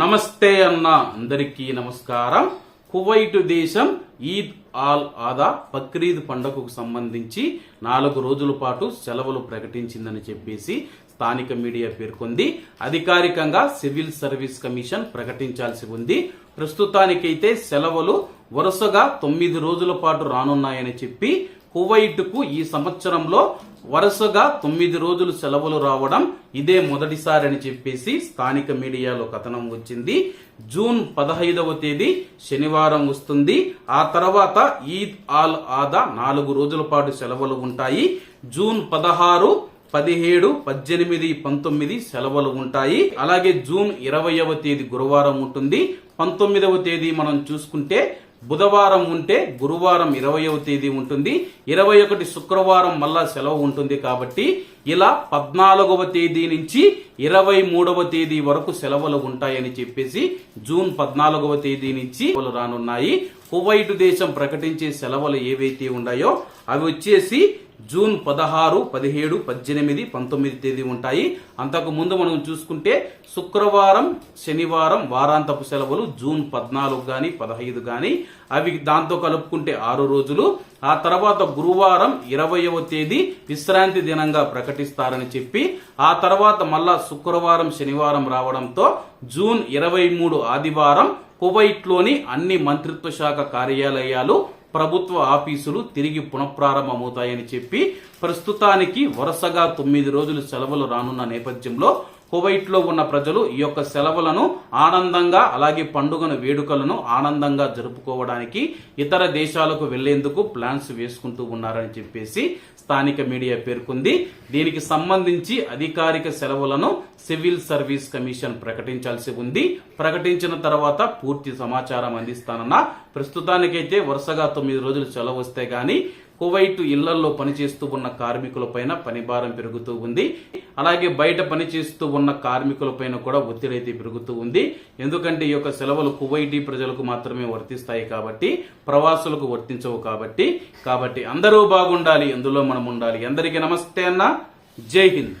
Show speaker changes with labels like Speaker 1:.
Speaker 1: నమస్తే అన్న అందరికీ నమస్కారం. కువైట్ దేశం ఈద్ ఆల్ ఆదా బక్రీద్ పండుగకు సంబంధించి నాలుగు రోజుల పాటు సెలవులు ప్రకటించిందని చెప్పేసి స్థానిక మీడియా పేర్కొంది. అధికారికంగా సివిల్ సర్వీస్ కమిషన్ ప్రకటించాల్సి ఉంది. ప్రస్తుతానికైతే సెలవులు వరుసగా తొమ్మిది రోజుల పాటు రానున్నాయని చెప్పి కువైట్కు ఈ సంవత్సరంలో వరుసగా తొమ్మిది రోజులు సెలవులు రావడం ఇదే మొదటిసారి అని చెప్పేసి స్థానిక మీడియాలో కథనం వచ్చింది. జూన్ పదహైదవ తేదీ శనివారం వస్తుంది. ఆ తర్వాత ఈద్ ఆల్ ఆదా నాలుగు రోజుల పాటు సెలవులు ఉంటాయి. జూన్ పదహారు పదిహేడు పద్దెనిమిది పంతొమ్మిది సెలవులు ఉంటాయి. అలాగే జూన్ ఇరవయవ తేదీ గురువారం ఉంటుంది. పంతొమ్మిదవ తేదీ మనం చూసుకుంటే బుధవారం ఉంటే గురువారం ఇరవయవ తేదీ ఉంటుంది. ఇరవై ఒకటి శుక్రవారం మళ్ళా సెలవు ఉంటుంది కాబట్టి ఇలా పద్నాలుగవ తేదీ నుంచి ఇరవై మూడవ తేదీ వరకు సెలవులు ఉంటాయని చెప్పేసి జూన్ పద్నాలుగవ తేదీ నుంచి సెలవులు రానున్నాయి. కువైట్ దేశం ప్రకటించే సెలవులు ఏవైతే ఉన్నాయో అవి వచ్చేసి జూన్ పదహారు పదిహేడు పద్దెనిమిది పంతొమ్మిది తేదీ ఉంటాయి. అంతకు ముందు మనం చూసుకుంటే శుక్రవారం శనివారం వారాంతపు సెలవులు జూన్ పద్నాలుగు కానీ పదహైదు కానీ అవి దాంతో కలుపుకుంటే ఆరు రోజులు. ఆ తర్వాత గురువారం ఇరవయవ తేదీ విశ్రాంతి దినంగా ప్రకటిస్తారని చెప్పి ఆ తర్వాత మళ్ళా శుక్రవారం శనివారం రావడంతో జూన్ ఇరవై మూడు ఆదివారం కువైట్లోని అన్ని మంత్రిత్వ శాఖ కార్యాలయాలు ప్రభుత్వ ఆఫీసులు తిరిగి పునఃప్రారంభమవుతాయని చెప్పి ప్రస్తుతానికి వరుసగా తొమ్మిది రోజులు సెలవులు రానున్న నేపథ్యంలో కువైట్లో ఉన్న ప్రజలు ఈ యొక్క సెలవులను ఆనందంగా అలాగే పండుగను వేడుకలను ఆనందంగా జరుపుకోవడానికి ఇతర దేశాలకు వెళ్ళేందుకు ప్లాన్స్ వేసుకుంటూ ఉన్నారని చెప్పేసి స్థానిక మీడియా పేర్కొంది. దీనికి సంబంధించి అధికారిక సెలవులను సివిల్ సర్వీస్ కమిషన్ ప్రకటించాల్సి ఉంది. ప్రకటించిన తర్వాత పూర్తి సమాచారం అందిస్తానన్న ప్రస్తుతానికైతే వరుసగా తొమ్మిది రోజులు సెలవు వస్తే గానీ కువైటు ఇళ్ళలో పనిచేస్తూ ఉన్న కార్మికులపైన పనిభారం పెరుగుతూ ఉంది. అలాగే బయట పనిచేస్తూ ఉన్న కార్మికులపైన కూడా ఒత్తిడి అయితే పెరుగుతూ ఉంది. ఎందుకంటే ఈ యొక్క సెలవులు కువైటీ ప్రజలకు మాత్రమే వర్తిస్తాయి కాబట్టి ప్రవాసులకు వర్తించవు కాబట్టి. కాబట్టి అందరూ బాగుండాలి అందులో మనం ఉండాలి. అందరికీ నమస్తే అన్న. జై హింద్.